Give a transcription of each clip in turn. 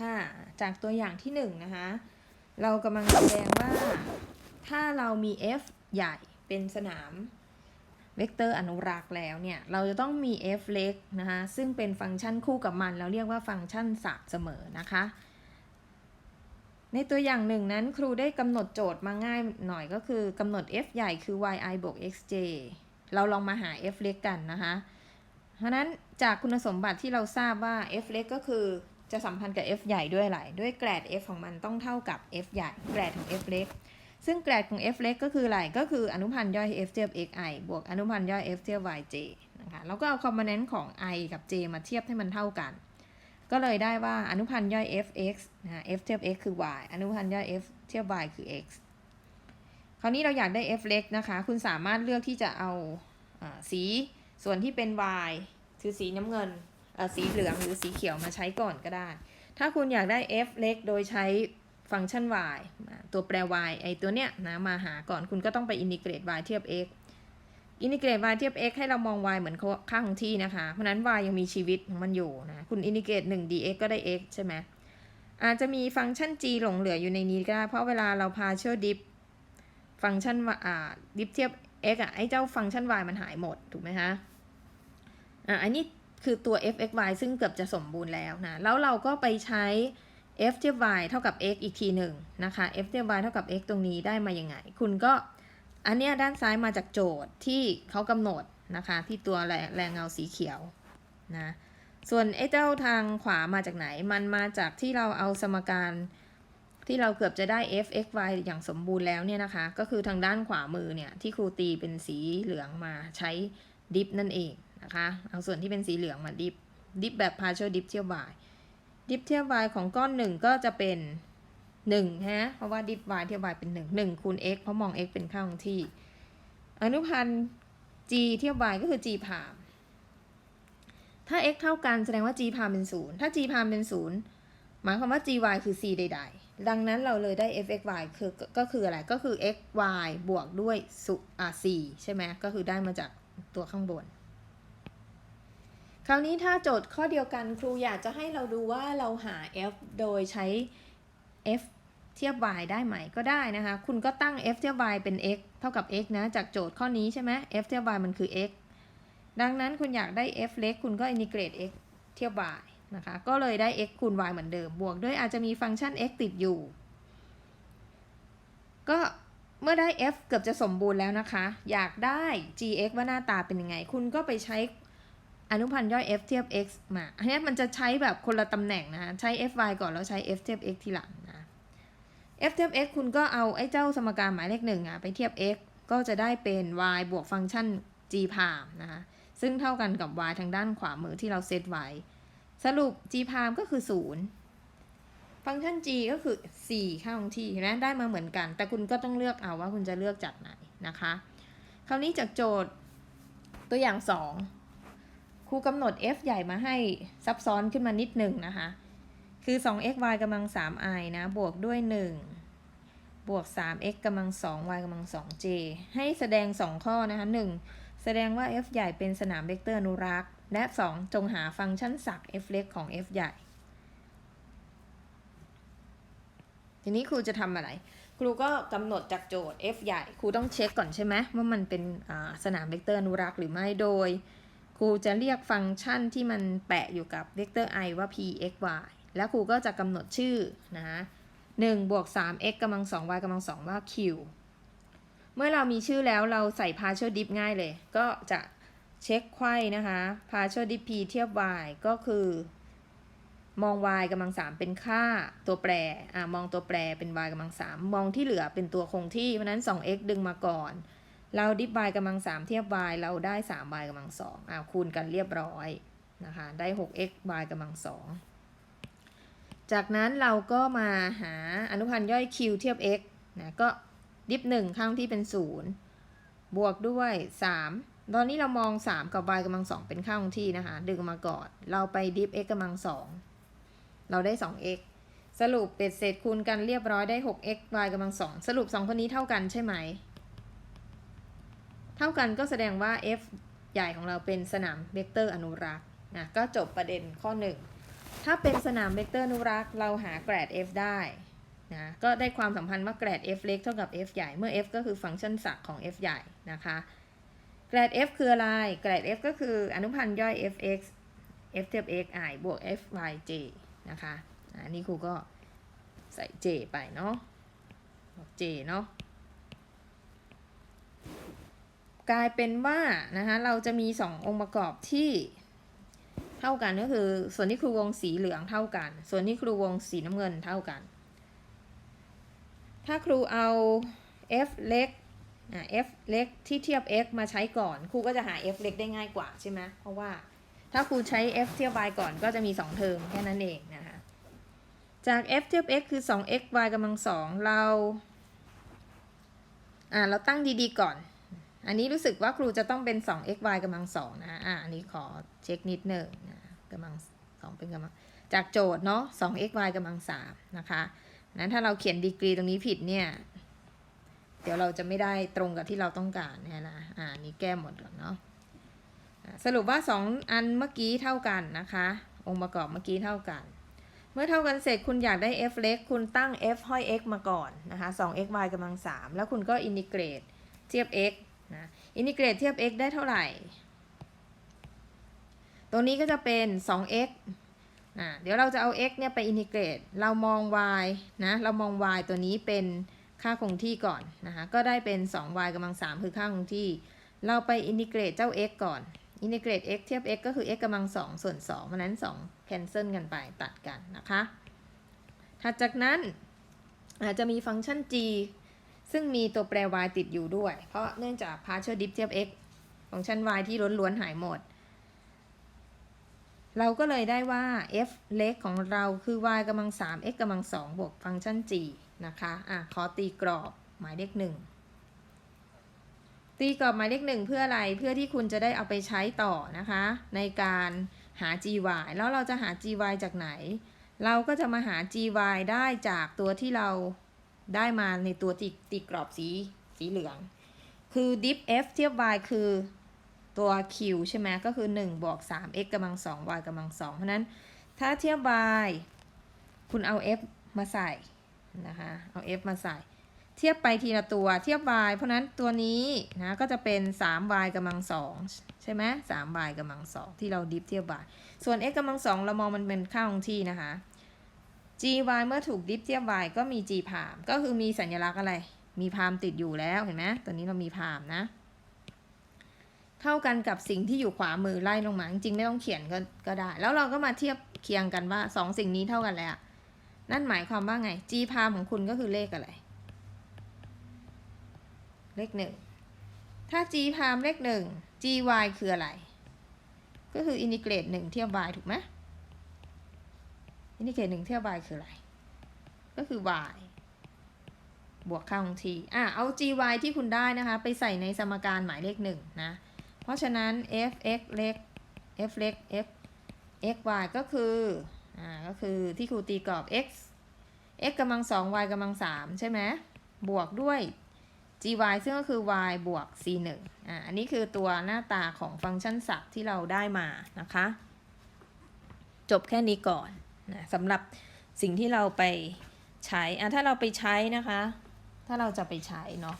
ค่ะ จากตัวอย่างที่หนึ่งนะคะ เรากำลังแสดงว่า ถ้าเรามี f ใหญ่เป็นสนามเวกเตอร์อนุรักษ์แล้วเนี่ย เราจะต้องมี f เล็กนะคะซึ่งเป็นฟังก์ชันคู่กับมัน เราเรียกว่าฟังก์ชันสาบเสมอนะคะ ในตัวอย่างหนึ่งนั้นครูได้กำหนดโจทย์มาง่ายหน่อยก็คือกำหนด f ใหญ่คือ yi บวก xj เราลองมาหา f เล็กกันนะคะ เพราะฉะนั้นจากคุณสมบัติที่เราทราบว่า f เล็กก็คือ จะสัมพันธ์กับ f ใหญ่ด้วยอะไรด้วยแกรด f ของมันต้องเท่ากับ f ใหญ่ แกรดของ f เล็ก ซึ่งแกรดของ f เล็กก็คืออะไร ก็คืออนุพันธ์ย่อย f เทียบ xi บวกอนุพันธ์ย่อย f เทียบ yj นะคะ แล้วก็เอาคอมโพเนนต์ของ i กับ j มาเทียบให้มันเท่ากัน ก็เลยได้ว่าอนุพันธ์ย่อย fx นะ f เทียบ x คือ y อนุพันธ์ย่อย f เทียบ y คือ x คราวนี้เราอยากได้ f เล็กนะคะ คุณสามารถเลือกที่จะเอาอสีส่วนที่เป็น y คือสีน้ำเงิน สีเหลืองหรือสีเขียวมาใช้ก่อนก็ได้ ถ้าคุณอยากได้ f เล็กโดยใช้ฟังก์ชัน y ตัวแปร y ไอตัวเนี้ยนะมาหาก่อนคุณก็ต้องไปอินทิเกรต y เทียบ x อินทิเกรต y เทียบ x ให้เรามอง y เหมือนค่าของที่นะคะ เพราะนั้น y ยังมีชีวิตของมันอยู่นะ คุณอินทิเกรต 1 dx ก็ได้ x ใช่ไหมอาจจะมีฟังก์ชัน g หลงเหลืออยู่ในนี้ก็ได้ เพราะเวลาเราพาเช r ร์ดิฟฟังก์ชันอ่าดิฟเทียบ x อะไอเจ้าฟังก์ชัน y มันหายหมดถูกไหมคะอ่าอันนี้ คือตัว f x y ซึ่งเกือบจะสมบูรณ์แล้วนะ แล้วเราก็ไปใช้ f เทียบ y เท่ากับ x อีกทีหนึ่งนะคะ f เทียบ y เท่ากับ x ตรงนี้ได้มายังไง คุณก็อันเนี้ยด้านซ้ายมาจากโจทย์ที่เขากำหนดนะคะ ที่ตัวแรงแรงเงาสีเขียวนะ ส่วนไอ้เจ้าทางขวามาจากไหน มันมาจากที่เราเอาสมการที่เราเกือบจะได้ f x y อย่างสมบูรณ์แล้วเนี่ยนะคะ ก็คือทางด้านขวามือเนี่ยที่ครูตีเป็นสีเหลืองมาใช้ดิฟนั่นเอง นะคะ เอาส่วนที่เป็นสีเหลืองมาดิฟดิฟแบบ partial dip เทียบ y ดิฟเทียบ y ของก้อนหนึ่งก็จะเป็น1ฮะเพราะว่าดิฟ y เทียบ y เป็น1 1คูณ x เพราะมอง x เป็นค่าของที่ อนุพันธ์ g เทียบ y ก็คือ g พามถ้า x เท่ากันแสดงว่า g พามเป็น 0 ถ้า g พามเป็น 0 หมายความว่า gy คือ c ใด ๆ ดังนั้นเราเลยได้ fxy คือก็คืออะไร ก็คือ xy บวกด้วยสุอ่า c ใช่ไหมก็คือได้มาจากตัวข้างบน คราวนี้ถ้าโจทย์ข้อเดียวกันครูอยากจะให้เราดูว่าเราหา f โดยใช้ f เทียบ y ได้ไหมก็ได้นะคะ คุณก็ตั้ง f เทียบ y เป็น x เท่ากับ x นะ จากโจทย์ข้อนี้ใช่ไหม f เทียบ y มันคือ x ดังนั้นคุณอยากได้ f เล็ก คุณก็อินทิเกรต x เทียบ y นะคะ ก็เลยได้ x คูณ y เหมือนเดิม บวกด้วยอาจจะมีฟังก์ชัน x ติดอยู่ ก็เมื่อได้ f เกือบจะสมบูรณ์แล้วนะคะ อยากได้ gx ว่าหน้าตาเป็นยังไง คุณก็ไปใช้ อนุพันธ์ย่อย f เทียบ x มา อันนี้มันจะใช้แบบคนละตำแหน่งนะใช้ fy ก่อนแล้วใช้ f เทียบ x ทีหลังนะ f เทียบ x คุณก็เอาไอ้เจ้าสมการหมายเลขหนึ่งอะไปเทียบ x ก็จะได้เป็น y บวกฟังก์ชัน g พามนะคะซึ่งเท่ากันกับ y ทางด้านขวามือที่เราเซตไว้ สรุป g พามก็คือ 0 ฟังก์ชัน g ก็คือ 4 ค่าของที่เห็นไหมได้มาเหมือนกัน แต่คุณก็ต้องเลือกเอาว่าคุณจะเลือกจากไหนนะคะ คราวนี้จากโจทย์ตัวอย่าง 2 รูกำหนด f ใหญ่มาให้ซับซ้อนขึ้นมานิดหนึ่งนะคะ คือ 2xy กำลัง 3i นะ บวกด้วย 1 บวก 3x กำลัง 2y กำลัง 2j ให้แสดง 2 ข้อนะคะ 1 แสดงว่า f ใหญ่เป็นสนามเวกเตอร์อนุรักษ์ และ 2 จงหาฟังก์ชันศัก f เล็กของ f ใหญ่ ทีนี้ครูจะทำอะไร ครูก็กำหนดจากโจทย์ f ใหญ่ ครูต้องเช็คก่อนใช่ไหมว่ามันเป็นสนามเวกเตอร์อนุรักษ์หรือไม่ โดย ครูจะเรียกฟังก์ชันที่มันแปะอยู่กับเวกเตอร์ i ว่า p x y แล้วครูก็จะกำหนดชื่อนะหนึ่งบวกสาม x กำลังสอง y กำลังสองว่า q เมื่อเรามีชื่อแล้วเราใส่ partial dip ง่ายเลย ก็จะเช็คไข้นะคะ partial dip p เทียบ y ก็คือ มอง y กำลังสามเป็นค่าตัวแปรอ่ามองตัวแปรเป็น y กำลังสามมองที่เหลือเป็นตัวคงที่ เพราะฉะนั้น 2x ดึงมาก่อน เราดิฟ y กำลังสามเทียบ y เราได้ 3y กำลังสองอ่าคูณกันเรียบร้อยนะคะได้ 6x y กำลังสองจากนั้นเราก็มาหาอนุพันธ์ย่อย q เทียบ x นะก็ดิฟ1ข้างที่เป็น 0 บวกด้วย 3 ตอนนี้เรามอง 3 กับ y กำลังสองเป็นค่างที่นะคะดึงมาก่อนเราไปดิฟ x กำลังสองเราได้ 2x สรุปเป็ดเศษคูณกันเรียบร้อยได้ 6x y กำลังสองสรุป 2 คนนี้เท่ากันใช่ไหม เท่ากันก็แสดงว่า f ใหญ่ของเราเป็นสนามเวกเตอร์อนุรักษ์นะก็จบประเด็นข้อ 1 ถ้าเป็นสนามเวกเตอร์อนุรักษ์เราหาแกรด f ได้นะก็ได้ความสัมพันธ์ว่าแกรด f เล็กเท่ากับ f ใหญ่เมื่อ f ก็คือฟังก์ชันศักย์ของ f ใหญ่นะคะแกรด f คืออะไรแกรด f ก็คืออนุพันธ์ย่อย f(x) f เทียบ x i บวก f y j นะคะอันนี้ครูก็ใส่ j ไปเนาะบอก j เนาะ กลายเป็นว่านะคะเราจะมี 2 องค์ประกอบที่เท่ากันก็คือ ส่วนที่ครูวงสีเหลืองเท่ากัน ส่วนที่ครูวงสีน้ำเงินเท่ากัน ถ้าครูเอา f เล็กอะ f เล็กที่เทียบ x มาใช้ก่อนครูก็จะหา f เล็กได้ง่ายกว่าใช่ไหมเพราะว่าถ้าครูใช้ f เทียบ y ก่อนก็จะมี 2 เทอมแค่นั้นเองนะคะจาก f เทียบ x คือ 2x y กำลังสองเราอ่าเราตั้งดีๆก่อน อันนี้รู้สึกว่าครูจะต้องเป็น 2x y กำลังสองนะอ่าอันนี้ขอเช็คนิดหนึ่งนะกำลังสองเป็นกำลังจากโจทย์เนาะ 2x y กำลังสามนะคะนั้นถ้าเราเขียนดีกรีตรงนี้ผิดเนี่ย เดี๋ยวเราจะไม่ได้ตรงกับที่เราต้องการเนี่ยนะอ่านี้แก้หมดก่อนเนาะสรุปว่า 2 อันเมื่อกี้เท่ากันนะคะ องค์ประกอบเมื่อกี้เท่ากัน เมื่อเท่ากันเสร็จคุณอยากได้ f เล็กคุณตั้ง f ห้อย x มาก่อนนะคะ 2x y กำลัง3แล้วคุณก็อินทิเกรตเทียบ x นะอินทิเกรตเทียบ x ได้เท่าไหร่ตัวนี้ก็จะเป็น 2x นะเดี๋ยวเราจะเอา x เนี่ยไปอินทิเกรต เรามอง y นะ เรามอง y ตัวนี้เป็นค่าคงที่ก่อนนะคะก็ได้เป็น 2y กำลัง 3 คือค่าคงที่ เราไปอินทิเกรตเจ้า x ก่อน อินทิเกรต x เทียบ x ก็คือ x กำลัง 2 ส่วน2เพราะนั้น 2 cancel กันไปตัดกันนะคะ ถัดจากนั้นอาจจะมีฟังก์ชัน g ซึ่งมีตัวแปร y ติดอยู่ด้วย เพราะเนื่องจาก partial dip เทียบ x ฟังชัน y ที่ล้วนๆหายหมด เราก็เลยได้ว่า f เล็กของเราคือ y กำลัง3 x กำลัง2บวกฟังก์ชัน g นะคะอะขอตีกรอบหมายเลขหนึ่งตีกรอบหมายเลขหนึ่งเพื่ออะไรเพื่อที่คุณจะได้เอาไปใช้ต่อนะคะ ในการหา gy แล้วเราจะหา gy จากไหน เราก็จะมาหา gy ได้จากตัวที่เรา ได้มาในตัวตีตีกรอบสีสีเหลือง คือ dip f เทียบ y คือตัว q ใช่ไหมก็คือ 1 บวก 3x กำลัง 2 y กำลัง 2 เพราะนั้นถ้าเทียบ y คุณเอา f มาใส่นะคะเอา f มาใส่ เทียบไปทีละตัวเทียบ y เพราะนั้นตัวนี้นะก็จะเป็น 3y กำลัง 2 ใช่ไหม 3y กำลัง 2 ที่เราดิฟเทียบ y ส่วน x กำลัง 2 เรามองมันเป็นค่าคงที่นะคะ gy เมื่อถูกดิฟเทียบ y ก็มี g พามก็คือมีสัญลักษณ์อะไร มีพามติดอยู่แล้วเห็นไหมตัวนี้เรามีพามนะ เท่ากันกับสิ่งที่อยู่ขวามือไล่ลงมา จริงไม่ต้องเขียนก็ก็ได้ แล้วเราก็มาเทียบเคียงกันว่า2สิ่งนี้เท่ากันแล้วนั่นหมายความว่าไง g พามของคุณก็คือเลขอะไร เลขหนึ่งถ้า g พามเลขหนึ่ง gy คืออะไร ก็คืออินทิเกรตหนึ่งเทียบ y ถูกไหม นิเกตหนึ่งเทียบ y คืออะไร ก็คือ y บวกค่าของ t อะเอา gy ที่คุณได้นะคะ ไปใส่ในสมการหมายเลขหนึ่งนะ เพราะฉะนั้น f(x) เล็ก f เล็ก f x y ก็คือ อ่า ก็คือที่ครูตีกรอบ x x กำลัง2 y กำลัง3ใช่ไหม บวกด้วย gy ซึ่งก็คือ y บวก c 1อ่า อันนี้คือตัวหน้าตาของฟังก์ชันศักย์ที่เราได้มานะคะ จบแค่นี้ก่อน นะสำหรับสิ่งที่เราไปใช้อะถ้าเราไปใช้นะคะ ถ้าเราจะไปใช้เนาะ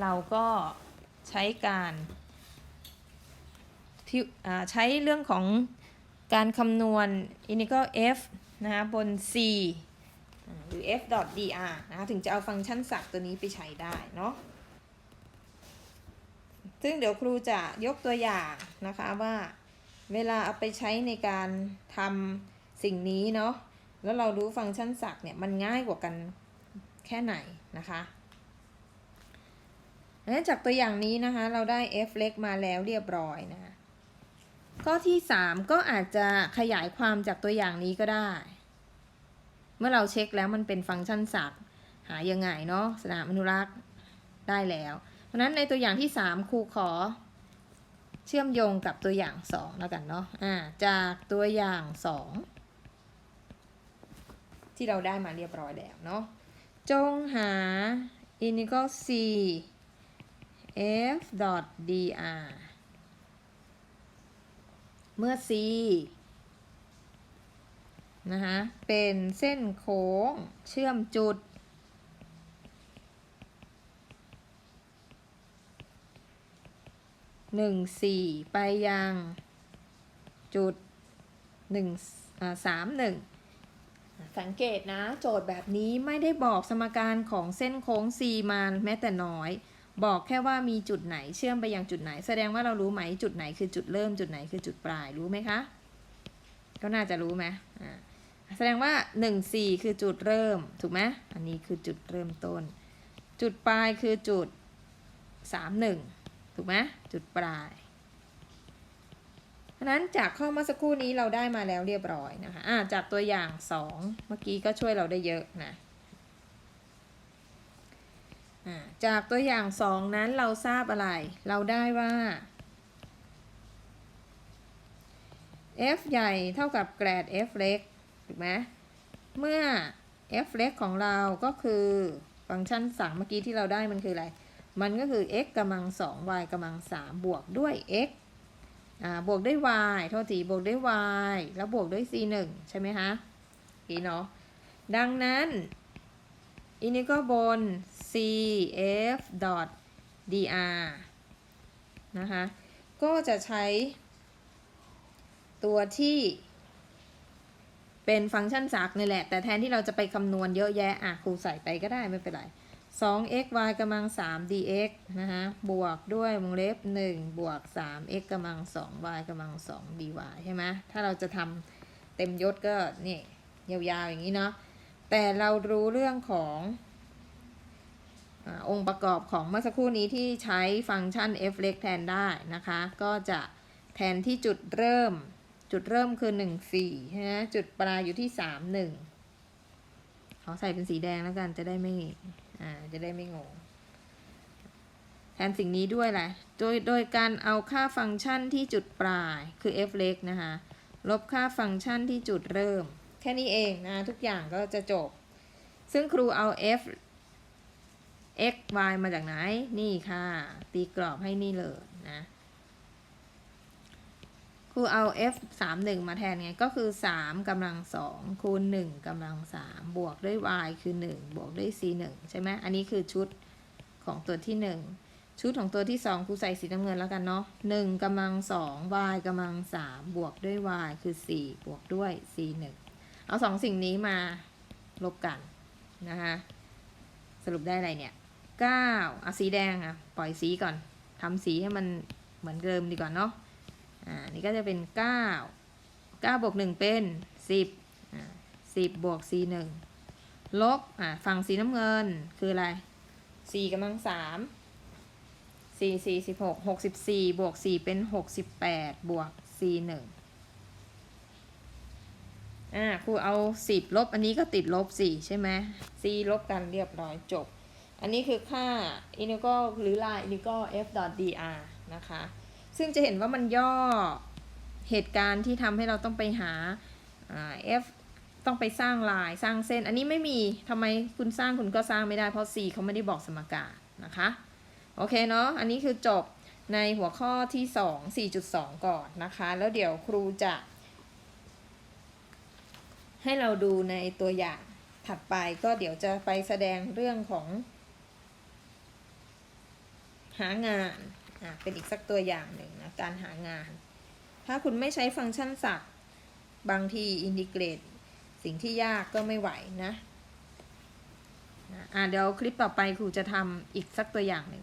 เราก็ใช้การใช้เรื่องของการคำนวณ integral f นะคะบน c หรือ f dot dr นะคะถึงจะเอาฟังก์ชันศักตัวนี้ไปใช้ได้เนาะซึ่งเดี๋ยวครูจะยกตัวอย่างนะคะว่าเวลาเอาไปใช้ในการทำ สิ่งนี้เนาะแล้วเรารู้ฟังก์ชันศักย์เนี่ยมันง่ายกว่ากันแค่ไหนนะคะและจากตัวอย่างนี้นะคะ เราได้ f เล็กมาแล้วเรียบร้อยนะคะข้อที่ 3 ก็อาจจะขยายความจากตัวอย่างนี้ก็ได้ เมื่อเราเช็คแล้วมันเป็นฟังก์ชันศักย์หายังไงเนาะสนามอนุรักษ์ได้แล้ว เพราะฉะนั้นในตัวอย่างที่ 3 ครูขอ เชื่อมโยงกับตัวอย่าง 2 แล้วกันเนาะอ่าจากตัวอย่าง 2 ที่เราได้มาเรียบร้อยแล้วเนาะ จงหา integral c f dot dr เมื่อ c นะคะเป็นเส้นโค้งเชื่อมจุด หนึ่งสี่ไปยัง จุดหนึ่งสามหนึ่ง สังเกตนะ โจทย์แบบนี้ไม่ได้บอกสมการของเส้นโค้ง C มาแม้แต่น้อย บอกแค่ว่ามีจุดไหนเชื่อมไปยังจุดไหน แสดงว่าเรารู้ไหมจุดไหนคือจุดเริ่มจุดไหนคือจุดปลายรู้ไหมคะ ก็น่าจะรู้ไหมอ่าแสดงว่า 1 4 คือจุดเริ่ม ถูกไหมอันนี้คือจุดเริ่มต้น จุดปลายคือจุด 3 1 ถูกไหมจุดปลาย ราะนั้นจากข้อเมื่อสักครู่นี้เราได้มาแล้วเรียบร้อยนะคะอ่าจากตัวอย่าง 2 เมื่อกี้ก็ช่วยเราได้เยอะนะจากตัวอย่าง 2 นั้นเราทราบอะไร เราได้ว่า f ใหญ่เท่ากับแกรด f เล็กถูกไหมเมื่อ f เล็กของเราก็คือฟังก์ชัน 3 เมื่อกี้ที่เราได้มันคืออะไร มันก็คือ x กำลัง2 y กำลัง3บวกด้วย x บวกด้วย y โทษทีบวกด้วย y แล้วบวกด้วย c 1ใช่ไหมคะอีเนาะดังนั้นอินนี้ก็บน c f dot dr นะคะ ก็จะใช้ ตัวที่ เป็นฟังก์ชันศักนี่แหละ แต่แทนที่เราจะไปคำนวณเยอะแยะ อะ ครูใส่ไปก็ได้ไม่เป็นไร 2x y กำลัง 3 dx นะคะบวกด้วยวงเล็บ 1 บวก 3x กำลัง 2y กำลัง 2 dy ใช่ไหมถ้าเราจะทำเต็มยศก็นี่ยาวๆอย่างนี้เนาะแต่เรารู้เรื่องของอองค์ประกอบของเมื่อสักครู่นี้ที่ใช้ฟังก์ชัน f เล็กแทนได้นะคะ ก็จะแทนที่จุดเริ่ม จุดเริ่มคือ 1 4นะจุดปลายอยู่ที่ 3 1ขอใส่เป็นสีแดงแล้วกันจะได้ไม่ อ่าจะได้ไม่งงแทนสิ่งนี้ด้วยแหละโดยโดยการเอาค่าฟังก์ชันที่จุดปลายคือ f เล็กนะคะลบค่าฟังก์ชันที่จุดเริ่ม แค่นี้เองนะทุกอย่างก็จะจบ ซึ่งครูเอา f x y มาจากไหน นี่ค่ะ ตีกรอบให้นี่เลยนะ ครูเอา f 3 1 มาแทนไง ก็คือ 3กำลัง2คูณ1กำลัง 3 บวกด้วย y คือ 1 บวกด้วย c 1ใช่ไหมอันนี้คือชุดของตัวที่ 1 ชุดของตัวที่ 2ครูใส่สีน้ำเงินแล้วกันเนาะ1กำลัง2 y กำลัง 3 บวกด้วย y คือ 4 บวกด้วย c 1เอาสองสิ่งนี้มาลบกันนะคะสรุปได้อะไรเนี่ย9อะสีแดงอะ ปล่อยสีก่อนทำสีให้มันเหมือนเดิมดีกว่าเนาะ อ่านี่ก็จะเป็น 9 9บวก1เป็น 10อ่า10บวก c 1ลบอ่าฝั่งสีน้ำเงินคืออะไร 4กำลัง3 4 4 16 64 บวก 4 เป็น 68 บวก c 1อ่าครูเอา10ลบอันนี้ก็ติดลบ4ใช่ไหม c ลบกันเรียบร้อยจบ อันนี้คือค่า integral หรือ line integral f dr นะคะ ซึ่งจะเห็นว่ามันย่อเหตุการณ์ที่ทำให้เราต้องไปหา f ต้องไปสร้างลายสร้างเส้น อันนี้ไม่มีทำไมคุณสร้างคุณก็สร้างไม่ได้เพราะ C เขาไม่ได้บอกสมการนะคะ โอเคเนาะอันนี้คือจบในหัวข้อที่ 2 4.2 ก่อนนะคะ แล้วเดี๋ยวครูจะ ให้เราดูในตัวอย่างถัดไปก็เดี๋ยวจะไปแสดงเรื่องของ หางาน อะเป็นอีกสักตัวอย่างหนึ่งนะการหางาน ถ้าคุณไม่ใช้ฟังก์ชันศักบางทีอินทิเกรตสิ่งที่ยากก็ไม่ไหวนะอะเดี๋ยวคลิปต่อไปครูจะทำอีกสักตัวอย่างหนึ่ง